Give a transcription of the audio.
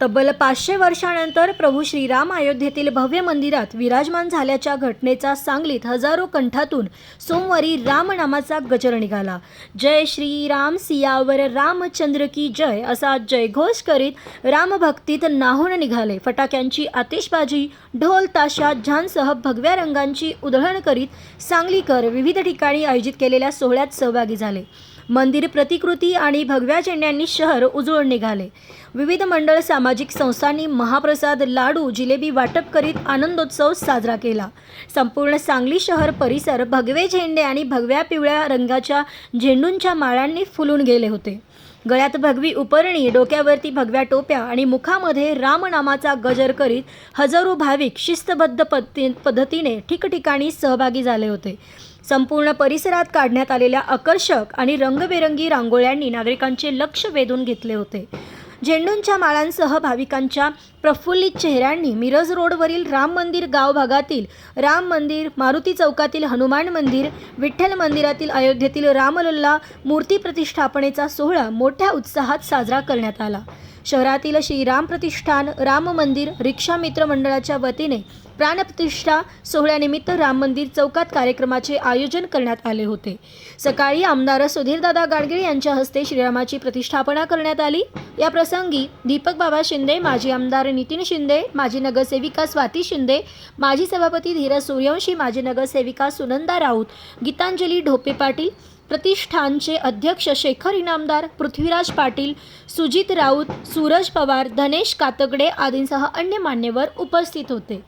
तब्बल पाचशे वर्षानंतर प्रभू श्रीराम अयोध्येतील भव्य मंदिरात विराजमान झाल्याच्या घटनेचा सांगलीत हजारो कंठातून सोमवारी रामनामाचा गजर निघाला. जय श्रीराम सियावर रामचंद्र की जय असा जयघोष करीत रामभक्तीत नाहून निघाले. फटाक्यांची आतिषबाजी ढोल ताशा झांसह भगव्या रंगांची उधळण करीत सांगलीकर विविध ठिकाणी आयोजित केलेल्या सोहळ्यात सहभागी झाले. मंदिर प्रतिकृती आणि भगव्या झेंड्यांनी शहर उजळून निघाले. विविध मंडळ सामाजिक संस्थांनी महाप्रसाद लाडू जिलेबी वाटप करीत आनंदोत्सव साजरा केला. संपूर्ण सांगली शहर परिसर भगवे झेंडे आणि भगव्या पिवळ्या रंगाच्या झेंडूंच्या माळांनी फुलून गेले होते. गळ्यात भगवी उपरणी डोक्यावरती भगव्या टोप्या आणि मुखामध्ये रामनामाचा गजर करीत हजारो भाविक शिस्तबद्ध पद्धती पद्धतीने ठिकठिकाणी सहभागी झाले होते. संपूर्ण परिसरात काढण्यात आलेल्या आकर्षक आणि रंगबेरंगी रांगोळ्यांनी नागरिकांचे लक्ष वेधून घेतले होते. झेंडूंच्या माळांसह भाविकांच्या प्रफुल्लित चेहऱ्यांनी मिरज रोडवरील राम मंदिर गाव भागातील राम मंदिर मारुती चौकातील हनुमान मंदिर विठ्ठल मंदिरातील अयोध्येतील रामलल्ला मूर्ती प्रतिष्ठापनेचा सोहळा मोठ्या उत्साहात साजरा करण्यात आला. शहरातील श्रीराम प्रतिष्ठान राम मंदिर रिक्षा मित्र मंडळाच्या वतीने प्राणप्रतिष्ठा सोहळ्यानिमित्त राम मंदिर चौकात कार्यक्रमाचे आयोजन करण्यात आले होते. सकाळी आमदार सुधीरदादा गाडगीळ यांच्या हस्ते श्रीरामाची प्रतिष्ठापना करण्यात आली. या प्रसंगी दीपक बाबा शिंदे माजी आमदार नितीन शिंदे माजी नगरसेविका स्वाती शिंदे माजी सभापती धीरज सूर्यवंशी माजी नगरसेविका सुनंदा राऊत गीतांजली ढोपे पाटील प्रतिष्ठानचे अध्यक्ष शेखर इनामदार पृथ्वीराज पाटील सुजित राऊत सूरज पवार धनेश कातगडे आदींसह अन्य मान्यवर उपस्थित होते.